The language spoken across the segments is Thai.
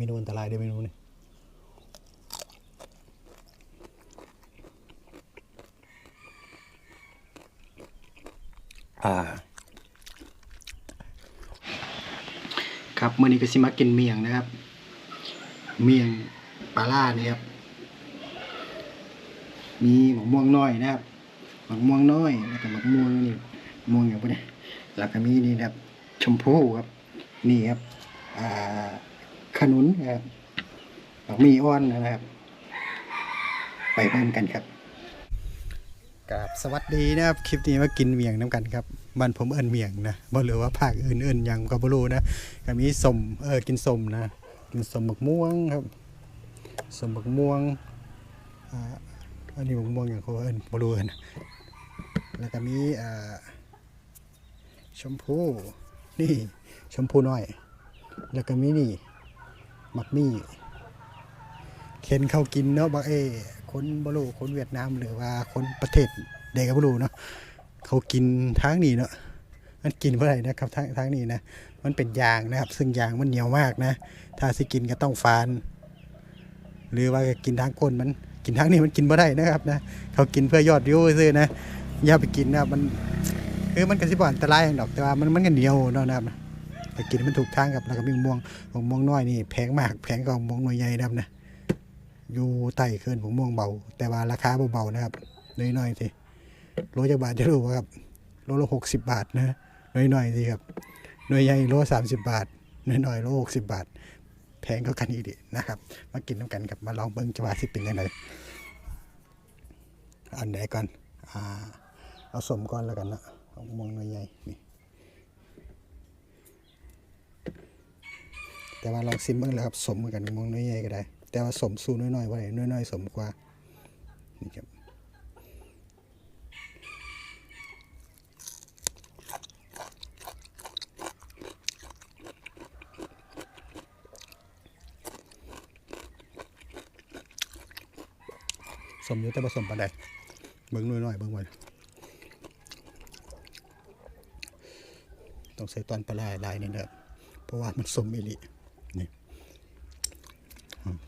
เมนูอันตรายเด้อเมนูนี่อ่าครับเมื่อนี้ก็สิมากินเมียงนะครับ เมียงปลาล่านี่ครับมีหมกม่วงน้อยนะครับหมกม่วงน้อยแล้วก็หมกม่วงนี่ม่วงอย่างพวกนี้แล้วก็มีนี่นะครับ ชมพู่ครับ นี่ครับอ่า ขนุนครับหมกมีอ้อนนะครับ ไปเบิ่งกันครับกับสวัสดีนะครับคลิปนี้มากินเมียงน้ำกันครับบ้านผมเอิ้นเมียงนะบ่หรู้ว่าภาคอื่นเอิ้นหยังก็บ่รู้นะก็มีสมเออกินสมนะกินสมบักม่วงครับสมบักม่วงอ่าอันนี้บักม่วงอย่างเขาเอิ้นบ่รู้นะแล้วก็มีอ่าชมพูนี่ชมพูน้อย แล้วก็มีนี่ มักมี่เข็นเข้ากินเนาะบักเอคนบรู้คนเวียดนามหรือว่าคนประเทศใดก็บ่รู้เนาะเขากินทางนี้เนาะมันกินเมื่อไหร่นะครับทางทางนี้นะมันเป็นยางนะครับ ซึ่งยางมันเหนียวมากนะ ถ้าสิกินก็ต้องฟาน หรือว่ากินทางก้นมันกินทางนี้มันกินบ่ได้นะครับนะเขากินเพื่อยอดวิวซื่อนะอย่าไปกินนะมันคือมันก็สิบ่อันตรายอย่างดอกแต่ว่ามันมันก็เหนียวเนาะนะครับ นะแต่กินมันถูกทางครับแล้วก็มีม่วงของม่วงน้อยนี่แพงมากแพงกว่าม่วงหน่วยใหญ่นะครับนะอยู่ใต้ขึ้นของม่วงเบา แต่ว่าราคาเบาๆนะครับน้อยๆสิโลจักบาทจะรู้ว่าครับโลละหกสิบบาทนะน้อยๆสิครับหน่วยใหญ่โลสามสิบบาทน้อยๆโลหกสิบบาท แพงก็กันอีกดินะครับ มากินน้ำกันกับมาลองเบิ้งจะว่าสิเป็นยังไงอันไหนก่อนอ่าเอาสมก่อนแล้วกันนะเอามวงหน่วยใหญ่นี่ แต่ว่าลองซิมเบิ้งแล้วครับสมเหมือนกันมวงน่วยใหญ่ก็ได้ แต่ว่าสมสู้น้อยๆว่าไหนน้อยๆสมกว่านี่ครับสมอยู่แต่ผสมปานใดเบิ่งน่อยๆเบิ่งไว้ต้องใส่ตอนปลาร้าหลายนี่นะครับเพราะว่ามันสมอีหลีนี่อืม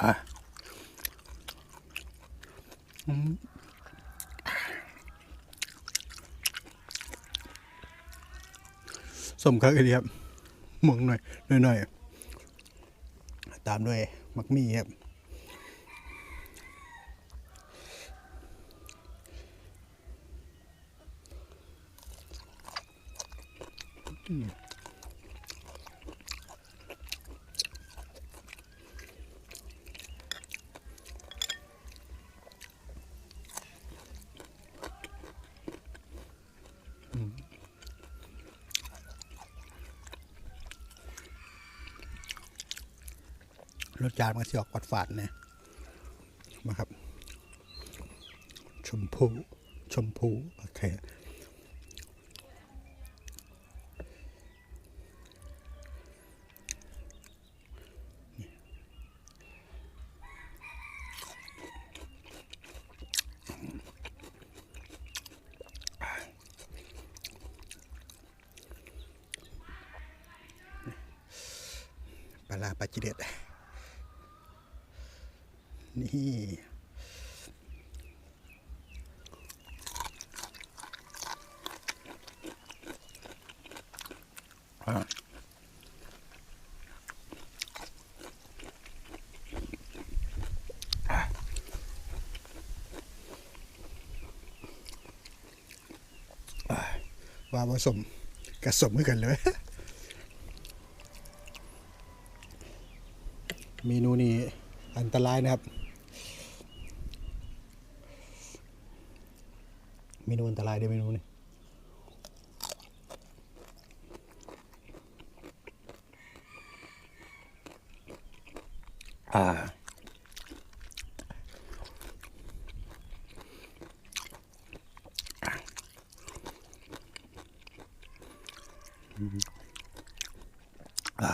อะอืม สมครับอียครับม่วงหน่อยหน่อย ตามด้วยมักมี่ครับอืม รสชาติมันสิออกหวานฝาดๆนะมาครับ ชมพูชมพูโอเคปลาร้าปลาจิเด็ด นี่ว่าผสมกระสมเหมือกันเลย เมนูนี้อันตรายนะครับ เมนูอันตรายเด้อเมนูนี้อ่าอ่า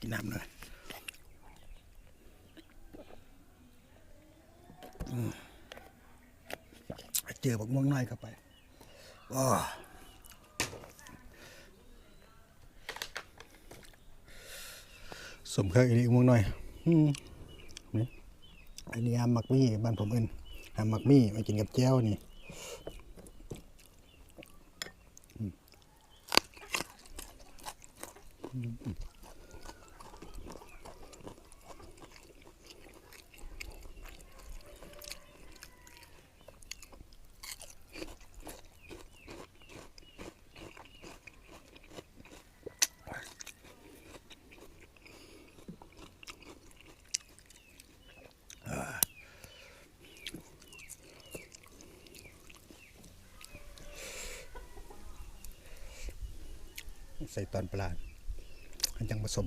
กินน้ำหน่อยอืม เจอบักม่วงน้อยเข้าไปอ้อสมเคยอีกม่วงน้อยอืมอันนี้หามักมี่บ้านผมเอินหามักมี่มากินกับแจ้วนี่ ใส่ตอนปลาอันยังผสม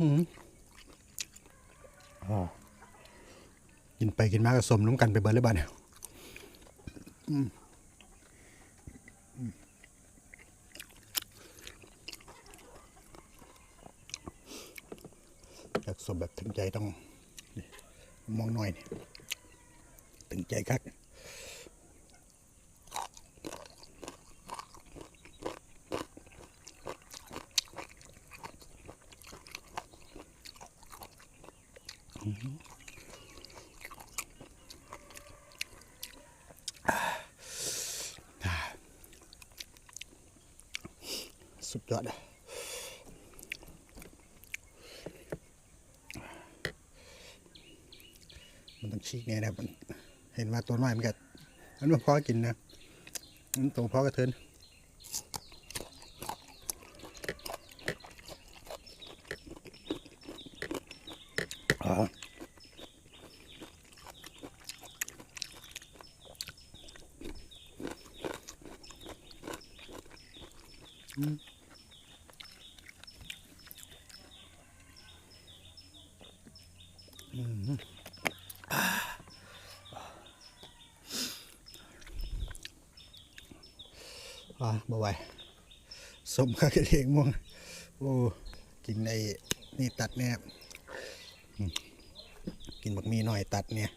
อืมอ๋อกินไปกินมาก็สมน้ำกันไปเบิร์เลยบ้านเนี่ย อยาก สมแบบถึงใจต้องนี่มองหน่อยนี่ถึงใจคักสุดยอดอะมั ต้องชีกแน่นะครับมันเห็นว่าตัวน้อยมันก็มันมาพอกินนะมันตัวพอกระเทินอ๋ออืม อ่าบ่ไหวสมข้าวเองม่วงโอ้กินไอ้นี่ตัดเนี่ยกินบักมีหน่อยตัดเนี่ย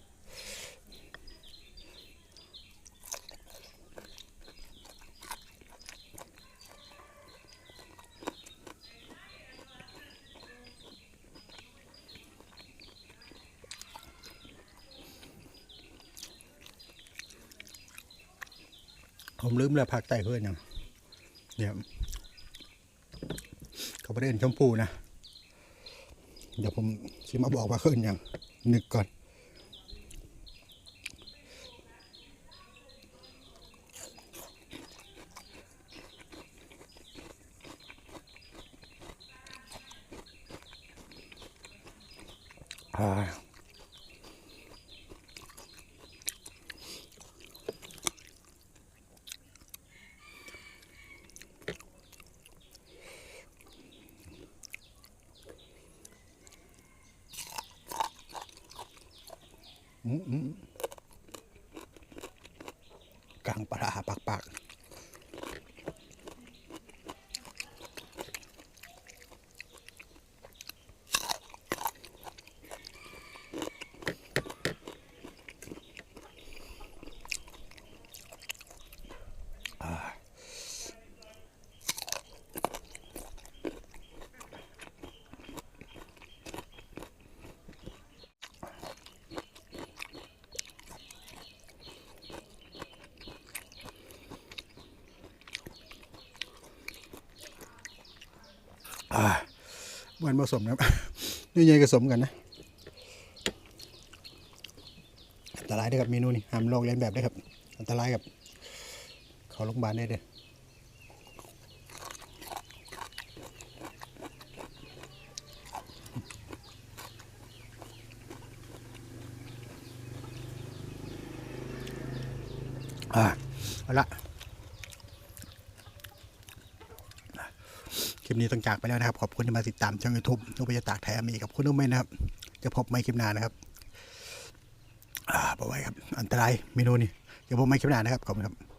ผมลืมแล้วภาคใต้เพื่อนยังเนี่ยเขาประเด็นชมพูนะ เดี๋ยวผมชิมาบอกว่าเพื่อนยังนึกก่อนอ่า กลางปลาปากปาก เหมือนผสมนะครับนี่ยังผสมกันนะอันตรายด้วยครับเมนูนี้ห้ามลอกเลียนแบบได้ครับ อันตรายครับเขาโรงพยาบาลได้เด้ออ่าเอาละ ลิปนี้ต้องจากไปแล้วนะครับ ขอบคุณที่มาติดตามช่องยูทูบนุพยตากไทยอเมีกับคุณนุ่มเมนนะครับ จะพบไม่คลิปหน้านะครับอ่าบอกไว้ครับ อันตรายเมนูนี้จะพบไม่คลิปหน้านะครับ ขอบคุณครับ